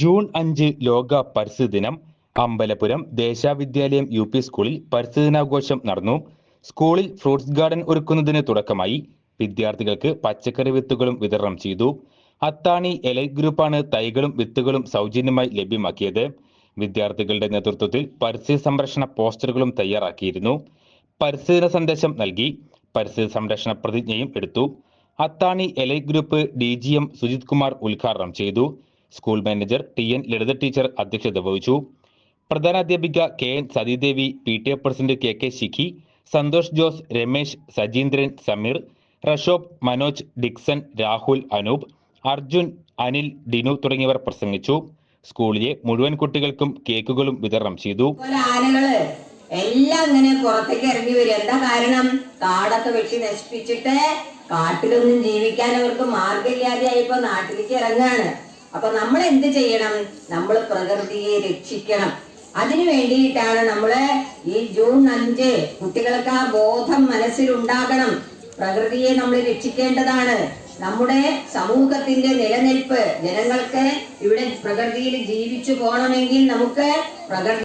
June അഞ്ച് ലോക പരിസ്ഥിതി ദിനം അമ്പലപുരം ദേശാവിദ്യാലയം യു പി സ്കൂളിൽ പരിസ്ഥിതി ദിനാഘോഷം നടന്നു. സ്കൂളിൽ ഫ്രൂട്ട്സ് ഗാർഡൻ ഒരുക്കുന്നതിന് തുടക്കമായി. വിദ്യാർത്ഥികൾക്ക് പച്ചക്കറി വിത്തുകളും വിതരണം ചെയ്തു. അത്താണി എലൈറ്റ് ഗ്രൂപ്പാണ് തൈകളും വിത്തുകളും സൗജന്യമായി ലഭ്യമാക്കിയത്. വിദ്യാർത്ഥികളുടെ നേതൃത്വത്തിൽ പരിസ്ഥിതി സംരക്ഷണ പോസ്റ്ററുകളും തയ്യാറാക്കിയിരുന്നു. പരിസ്ഥിതി ദിന സന്ദേശം നൽകി. പരിസ്ഥിതി സംരക്ഷണ പ്രതിജ്ഞയും എടുത്തു. Athani elite group D G M Sujith Kumar ഉദ്ഘാടനം ചെയ്തു. School manager T N Lalitha teacher അധ്യക്ഷത വഹിച്ചു. പ്രധാനാധ്യാപിക K N Sathidevi P T A president K K Shikhi Santhosh Jose Ramesh Sajeendran Sameer Rashob Manoj Dixon Rahul Anoop Arjun Anil Dinu തുടങ്ങിയവർ പ്രസംഗിച്ചു. സ്കൂളിലെ മുഴുവൻ കുട്ടികൾക്കും കേക്കുകളും വിതരണം ചെയ്തു. ആനകൾ എല്ലാം ഇങ്ങനെ പുറത്തേക്ക് ഇറങ്ങി വരും എന്താ കാരണം? കാടൊക്കെ വെട്ടി നശിപ്പിച്ചിട്ട് കാട്ടിലൊന്നും ജീവിക്കാൻ അവർക്ക് മാർഗമില്ലാതെ ആയപ്പോ നാട്ടിലേക്ക് ഇറങ്ങാണ് അപ്പൊ നമ്മൾ എന്ത് ചെയ്യണം? നമ്മൾ പ്രകൃതിയെ രക്ഷിക്കണം. അതിനു വേണ്ടിയിട്ടാണ് നമ്മൾ ഈ ജൂൺ അഞ്ച് കുട്ടികൾക്ക് ആ ബോധം മനസ്സിലുണ്ടാകണം. പ്രകൃതിയെ നമ്മൾ രക്ഷിക്കേണ്ടതാണ്. നമ്മുടെ സമൂഹത്തിന്റെ നിലനിൽപ്പ് ജനങ്ങൾക്ക് ഇവിടെ പ്രകൃതിയിൽ ജീവിച്ചു പോകണമെങ്കിൽ നമുക്ക് പ്രകൃതി